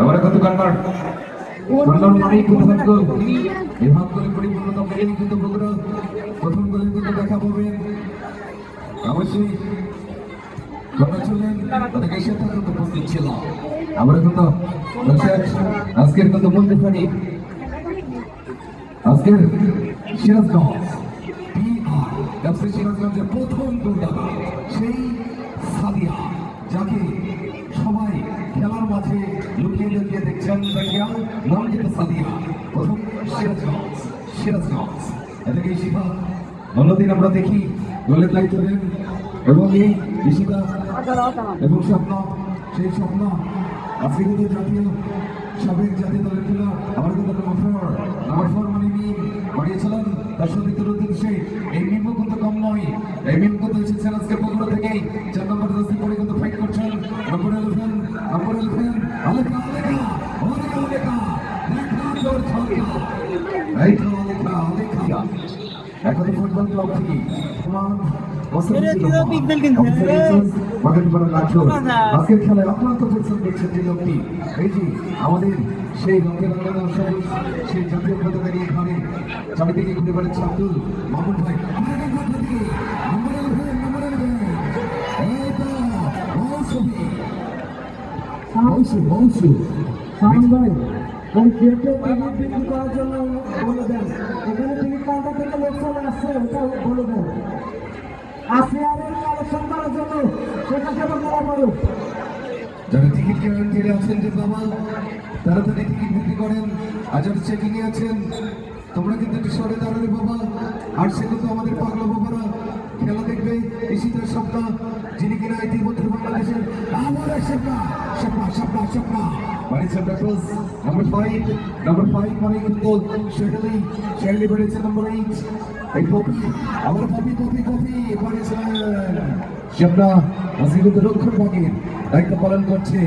আমরা কত convert convert মানে গোল এই ভাগ পরিপূর্ণতা পেয়ে কিন্তু বগুড়া প্রথম গোলে কিন্তু দেখা পাবেন। অবশ্যই কথা শুনলেন তাদেরকে সেটা কিন্তু উপস্থিত ছিল আমরা কিন্তু আজকের কিন্তু মূল রেফারি আজকের সিরাজগঞ্জ সিরাজগঞ্জের প্রথম গোলদাতা সেই সাদিয়া যাকে লুকিয়ে দেখছেন দেখিয়া নাম কিন্তু সাদিয়া প্রথম সিরাজগঞ্জ সিরাজগঞ্জ এদিকে শিফা অন্যদিন আমরা দেখি গোলের দায়িত্ব নেন এবং এই ঋষিকা এবং স্বপ্ন সেই স্বপ্ন আজকে জাতীয় সাবেক জাতীয় দলের খেলা আমার কিন্তু নাম্বার নাম্বার ফোর মানে মিম বাড়িয়েছিলেন তার সতীর্থের উদ্দেশ্যে এই মিমও কিন্তু কম নয়। এই মিম কিন্তু এসেছেন আজকে বগুড়া থেকে চার এখন ফুটবল ক্লাব থেকে আজকের খেলায় অক্লান্ত পরিশ্রম করছেন যে লোকটি এই যে আমাদের সেই রঙের রঙের সবুজ সেই জাতীয় পতাকা নিয়ে ঘরে চারিদিকে ঘুরে বেড়াচ্ছে আব্দুল মামুন ভাই ভাই বলে দেন, এখানে টিকিট কাউন্টার আসছে ওটা বলে জন্য সেটা বলা যারা টিকিট কেনার টেরে আছেন যে বাবা তাড়াতাড়ি টিকিট বিক্রি করেন আর যারা চেকিংয়ে আছেন। তোমরা কিন্তু একটু সরে দাঁড়ালে বাবা। আর সে কিন্তু আমাদের পাগলা বাবারা। খেলা দেখবে ইসিতার সপ্তাহ যিনি কিনা ইতিমধ্যে বাংলাদেশের আমার সপ্তাহ সপ্তাহ সপ্তাহ সপ্তাহ মানে সপ্তাহ close number five number five মানে কিন্তু শেখালি শেখালি বেড়েছে নাম্বার এইট এই কপি আমার কপি কপি কপি বাড়িয়েছিলেন সপ্তাহ আজকে কিন্তু রক্ষণ ভাগের দায়িত্ব পালন করছে।